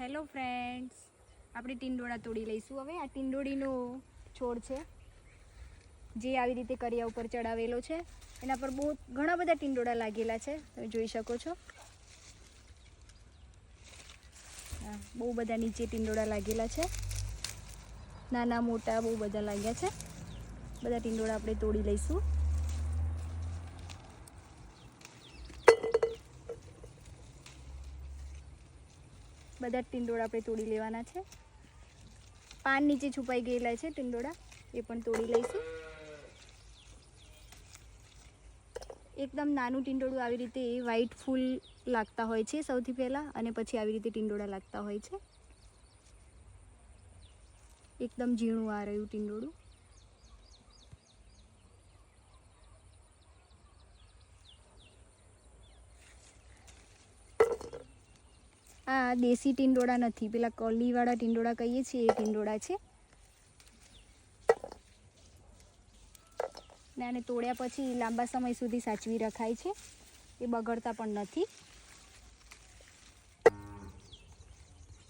Hello friends, આપણે ટીંડોળા તોડી લઈશું હવે. આ ટીંડોળીનો છોડ છે. જે આવી રીતે કરિયા ઉપર ચડાવેલો છે. એના પર બહુ ઘણા બધા ટીંડોળા લાગેલા છે. તમે જોઈ શકો છો. બહુ બધા નીચે ટીંડોળા લાગેલા છે. નાના મોટા બહુ બધા લાગ્યા છે. બધા ટીંડોળા આપણે તોડી લઈશું. બધા ટીંડોળા આપણે તોડી લેવાના છે. પાન નીચે છુપાઈ ગયેલા છે ટીંડોળા, એ પણ તોડી લઈશું. એકદમ નાનું ટીંડોળું આવી રીતે વ્હાઈટ ફૂલ લાગતા હોય છે સૌથી પહેલાં અને પછી આવી રીતે ટીંડોળા લાગતા હોય છે. એકદમ ઝીણું આ રહ્યું ટીંડોળું. આ દેશી ટીંડોળા નથી. પેલા કલીવાળા ટીંડોળા કહીએ છીએ, એ ટીંડોળા છે. ને આને તોડ્યા પછી લાંબા સમય સુધી સાચવી રખાય છે. એ બગડતા પણ નથી.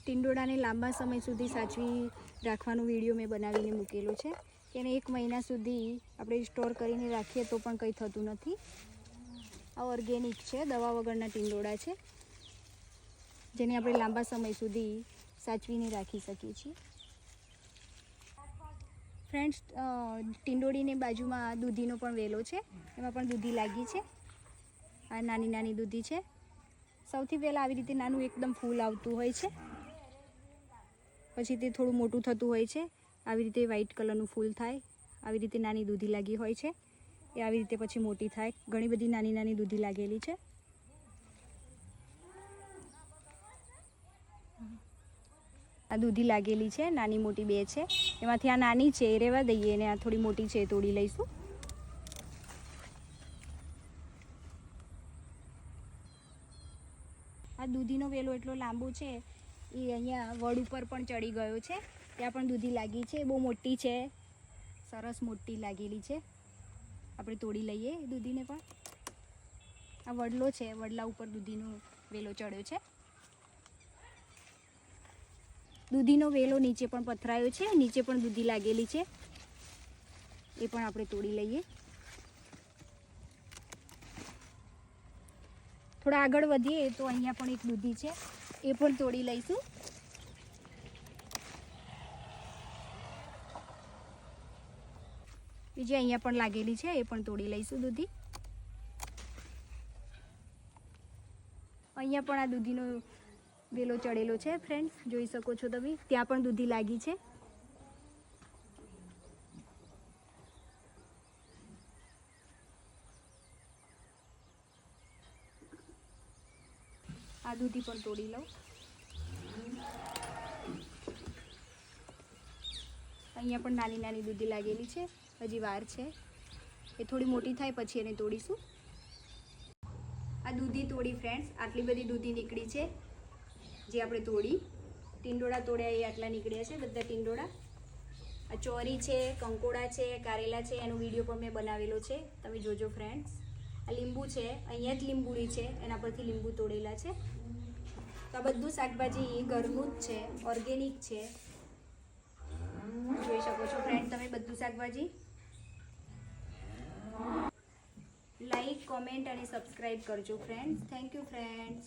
ટીંડોળાને લાંબા સમય સુધી સાચવી રાખવાનો વીડિયો મેં બનાવીને મૂકેલો છે. એને એક મહિના સુધી આપણે સ્ટોર કરીને રાખીએ તો પણ કંઈ થતું નથી. આ ઓર્ગેનિક છે, દવા વગરના ટીંડોળા છે. જેને આપણે લાંબા સમય સુધી સાચવીને રાખી શકીએ છીએ. ફ્રેન્ડ્સ ટીંડોળીની બાજુમાં દૂધીનો પણ વેલો છે. એમાં પણ દૂધી લાગી છે. આ નાની નાની દૂધી છે. સૌથી પહેલાં આવી રીતે નાનું એકદમ ફૂલ આવતું હોય છે. પછી તે થોડું મોટું થતું હોય છે. આવી રીતે વ્હાઈટ કલરનું ફૂલ થાય. આવી રીતે નાની દૂધી લાગી હોય છે. એ આવી રીતે પછી મોટી થાય. ઘણી બધી નાની નાની દૂધી લાગેલી છે. આ દૂધી લાગેલી છે, નાની મોટી બે છે. એમાંથી આ નાની છે, એ રહેવા દઈએ અને આ થોડી મોટી છે તોડી લઈશું. આ દૂધીનો વેલો એટલો લાંબો છે, એ અહીંયા વડ ઉપર પણ ચડી ગયો છે. ત્યાં પણ દૂધી લાગી છે બહુ મોટી છે. સરસ મોટી લાગેલી છે. આપણે તોડી લઈએ દૂધીને પણ. આ વડલો છે, વડલા ઉપર દૂધીનો વેલો ચડ્યો છે. દૂધીનો વેલો નીચે પણ પથરાયો છે, નીચે પણ દૂધી લાગેલી છે. એ પણ આપણે તોડી લઈએ. થોડા આગળ વધીએ તો અહીંયા પણ એક દૂધી છે. એ પણ તોડી લઈશું. બીજી અહીંયા પણ લાગેલી છે, એ પણ તોડી લઈશું દૂધી. અહીંયા પણ આ દૂધીનો વેલો ચડેલો છે ફ્રેન્ડ્સ જોઈ શકો છો તમે. ત્યાં પણ દૂધી લાગી છે. આ દૂધી પણ તોડી લઉં. અહીંયા પણ નાની નાની દૂધી લાગેલી છે, હજી વાર છે. એ થોડી મોટી થાય, પછી એને તોડીશું. આ દૂધી તોડી ફ્રેન્ડ્સ આટલી બધી દૂધી નીકળી છે. જે આપણે તોડી, ટીંડોળા તોડ્યા એ આટલા નીકળ્યા છે, બધા ટીંડોળા. આ ચોરી છે, કંકોડા છે, કારેલા છે, એનો વીડિયો પણ મેં બનાવેલો છે, તમે જોજો ફ્રેન્ડ્સ આ લીંબુ છે, અહીંયા જ લીંબુડી છે, એના પરથી લીંબુ તોડેલા છે. તો આ બધું શાકભાજી ઘરનું જ છે ઓર્ગેનિક છે. જોઈ શકો છો ફ્રેન્ડ તમે બધું શાકભાજી? લાઈક કોમેન્ટ અને સબસ્ક્રાઈબ કરજો ફ્રેન્ડ્સ થેન્ક યુ ફ્રેન્ડ્સ